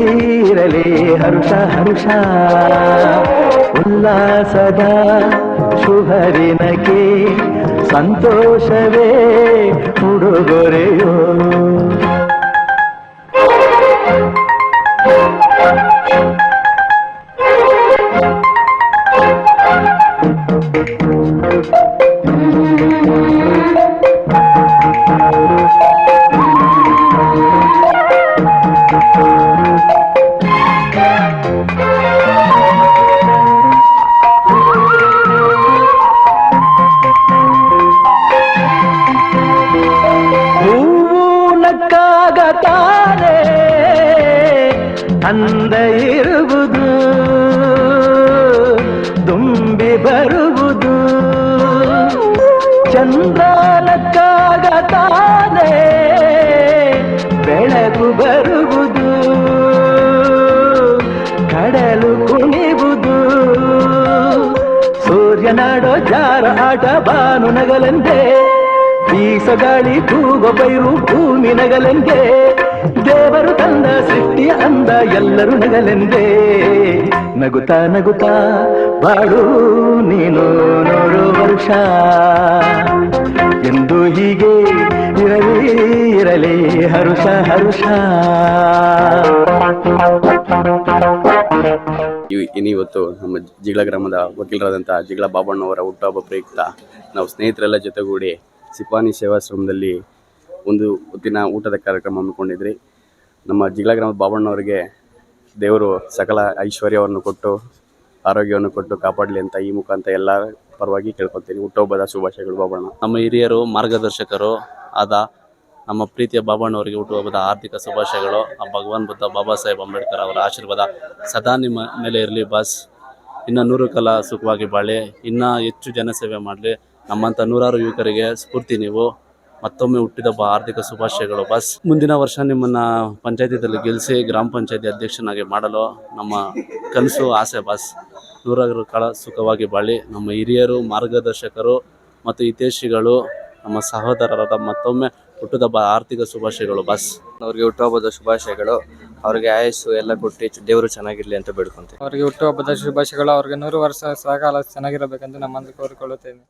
ಇರಲಿ ಇರಲಿ ಹರ್ಷ ಹರ್ಷ ಉಲ್ಲಾಸದ ಶುಭರಿನಕ್ಕೆ ಸಂತೋಷವೇ ಉಡುಗೊರೆಯೋ ತಾನೇ ಅಂದ ಇರುವುದು ತುಂಬಿ ಬರುವುದು ಚಂದ್ರ ನಕ್ಕಾಗ ತಾನೇ ಬೆಳಕು ಬರುವುದು ಕಡಲು ಕುಣಿವುದು ಸೂರ್ಯನಾಡೋ ಜಾರ ಆಟ ಬಾನು ನಗಲೆಂದೇ ಬೀಸಗಾಳಿ ತೂಗ ಬೈರು ಭೂಮಿ ನಗಲೆಂದೇ, ದೇವರು ತಂದ ಸೃಷ್ಟಿಯ ಅಂದ ಎಲ್ಲರೂ ನಗಲೆಂದೇ. ನಗುತ್ತಾ ನಗುತ್ತಾ ಬಾಳು ನೀನು ನೋಡು ವರ್ಷ. ಎಂದು ಹೀಗೆ ಇರಲಿ ಇರಲಿ ಹರುಷ ಹರುಷ. ಇನ್ನಿವತ್ತು ನಮ್ಮ ಜಿಗಳ ಗ್ರಾಮದ ವಕೀಲರಾದಂಥ ಜಿಗಳ ಬಾಬಣ್ಣವರ ಹುಟ್ಟುಹಬ್ಬ ಪ್ರಯುಕ್ತ ನಾವು ಸ್ನೇಹಿತರೆಲ್ಲ ಜೊತೆಗೂಡಿ ಸಿಪಾನಿ ಸೇವಾಶ್ರಮದಲ್ಲಿ ಒಂದು ದಿನ ಊಟದ ಕಾರ್ಯಕ್ರಮ ಹಮ್ಮಿಕೊಂಡಿದ್ರಿ. ನಮ್ಮ ಜಿಲ್ಲಾ ಗ್ರಾಮದ ಬಾಬಣ್ಣವರಿಗೆ ದೇವರು ಸಕಲ ಐಶ್ವರ್ಯವನ್ನು ಕೊಟ್ಟು, ಆರೋಗ್ಯವನ್ನು ಕೊಟ್ಟು ಕಾಪಾಡಲಿ ಅಂತ ಈ ಮುಖಾಂತರ ಎಲ್ಲ ಪರವಾಗಿ ಕೇಳ್ಕೊತೀನಿ ಹುಟ್ಟುಹಬ್ಬದ ಶುಭಾಶಯಗಳು ಬಾಬಣ್ಣ. ನಮ್ಮ ಹಿರಿಯರು, ಮಾರ್ಗದರ್ಶಕರು ಆದ ನಮ್ಮ ಪ್ರೀತಿಯ ಬಾಬಣ್ಣವರಿಗೆ ಹುಟ್ಟುಹಬ್ಬದ ಆರ್ಥಿಕ ಶುಭಾಶಯಗಳು. ಆ ಭಗವಾನ್ ಬುದ್ಧ, ಬಾಬಾ ಸಾಹೇಬ್ ಅಂಬೇಡ್ಕರ್ ಅವರ ಆಶೀರ್ವಾದ ಸದಾ ನಿಮ್ಮ ಮೇಲೆ ಇರಲಿ ಬಾಸ್. ಇನ್ನು ನೂರು ಕಾಲ ಸುಖವಾಗಿ ಬಾಳಿ. ಇನ್ನೂ ಹೆಚ್ಚು ಜನಸೇವೆ ಮಾಡಲಿ. ನಮ್ಮಂಥ ನೂರಾರು ಯುವಕರಿಗೆ ಸ್ಫೂರ್ತಿ ನೀವು. ಮತ್ತೊಮ್ಮೆ ಹುಟ್ಟಿದಬ್ಬ ಆರ್ಥಿಕ ಶುಭಾಶಯಗಳು. ಬಸ್ ಮುಂದಿನ ವರ್ಷ ನಿಮ್ಮನ್ನ ಪಂಚಾಯಿತಿಯಲ್ಲಿ ಗೆಲ್ಲಿಸಿ ಗ್ರಾಮ ಪಂಚಾಯತಿ ಅಧ್ಯಕ್ಷನಾಗಿ ಮಾಡಲು ನಮ್ಮ ಕನಸು ಆಸೆ ಬಸ್. ನೂರಾರು ಕಾಲ ಸುಖವಾಗಿ ಬಾಳಿ ನಮ್ಮ ಹಿರಿಯರು ಮಾರ್ಗದರ್ಶಕರು ಮತ್ತು ಹಿತೇಶಿಗಳು ನಮ್ಮ ಸಹೋದರರಾದ ಮತ್ತೊಮ್ಮೆ ಹುಟ್ಟುದಬ್ಬ ಆರ್ಥಿಕ ಶುಭಾಶಯಗಳು ಬಸ್. ಅವ್ರಿಗೆ ಹುಟ್ಟುಹಬ್ಬದ ಶುಭಾಶಯಗಳು. ಅವ್ರಿಗೆ ಆಯಸ್ಸು ಎಲ್ಲ ಕೊಟ್ಟು ದೇವರು ಚೆನ್ನಾಗಿರ್ಲಿ ಅಂತ ಬೇಡ್ಕೊಂತೀವಿ. ಅವರಿಗೆ ಹುಟ್ಟುಹಬ್ಬದ ಶುಭಾಶಯಗಳು. ಅವ್ರಿಗೆ ನೂರು ವರ್ಷ ಸಹಕಾಲ ಚೆನ್ನಾಗಿರಬೇಕಂತ ನಮ್ಮನ್ನು ಕೋರಿಕೊಳ್ಳುತ್ತೇನೆ